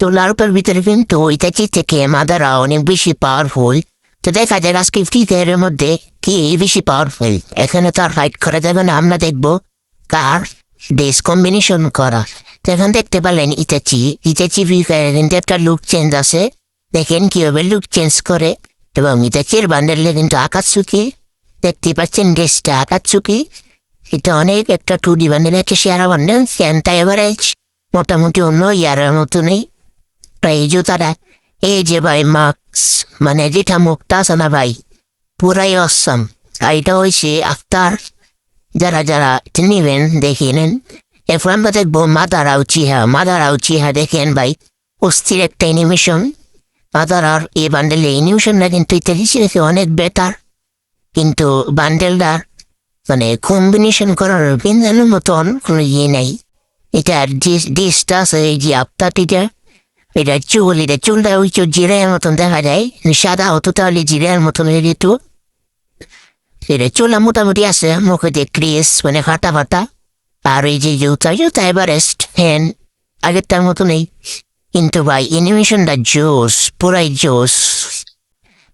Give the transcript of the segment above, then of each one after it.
তো লারুপার ভিতরে কিন্তু ইতাচি থেকে মাদারা অনেক বেশি পাওয়ারফুল তো দেখা যায় আজকে ফ্রিতে এর মধ্যে কি বেশি পাওয়ারফুল এখানে তো আর ফাইট করা যাবে না আমরা দেখব কার ডেস কম্বিনেশন করা তো এখন দেখতে পারলেন ইতাচি ইতাচি কিন্তু একটা লুক চেঞ্জ আছে দেখেন কীভাবে লুক চেঞ্জ করে এবং ইতাচির বান্ডেলে কিন্তু আকাশচুকি দেখতে পাচ্ছেন ড্রেসটা আকাশচুকি এটা অনেক একটা টু ডি বান্ডেল একটা শেয়ার বান্ডেল ফ্যানটা এভারেজ মোটামুটি অন্য ইয়ারের মতনই এই জুতাটা এই যে ভাই মাক্স মানে যেটা মুখটা আছে না ভাই পুরাই অসম এটা হয়েছে আফতার যারা যারা নিবেন দেখে নেন এরপর আমরা দেখব মাদারা উচিহা মাদারা উচিহা দেখেন ভাই অস্থির একটা অ্যানিমেশন মাদারার এই বান্ডেলে অ্যানিমেশনটা কিন্তু ইত্যাদি অনেক বেটার কিন্তু বান্ডেলটার মানে কম্বিনেশন করার বিন্দানোর মতন কোনো ইয়ে নেই এটা ডিসটা আছে এই যে আপতাটিটা এটা মতন দেখা যায় সাদা হতো তাহলে জিরের মতন হয়ে যেত মোটামুটি আছে মুখে দিয়ে ক্রিস মানে ফাটা ফাটা আর এই যে জুতা জুতা এভারেস্ট হ্যান আগেরটার মতো নেই কিন্তু ভাই অ্যানিমেশনটা জোস পুরাই জোস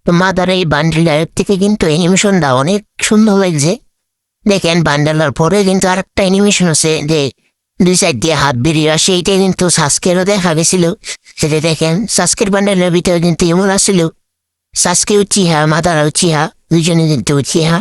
তো মাদার এই বান্ডেলার থেকে কিন্তু অ্যানিমেশনটা অনেক সুন্দর লাগছে দেখেন বান্ডেলার পরে কিন্তু আরেকটা অ্যানিমেশন আছে যে দুই দিয়ে হাত বেরিয়ে আসে এইটা কিন্তু সাসকেরও দেখা গেছিল। সেটা দেখেন সাসকের বান্ডারের ভিতরে কিন্তু এমন আসছিল সাসকেও চিহা মাদারাও চিহা দুজনে কিন্তু উচিহা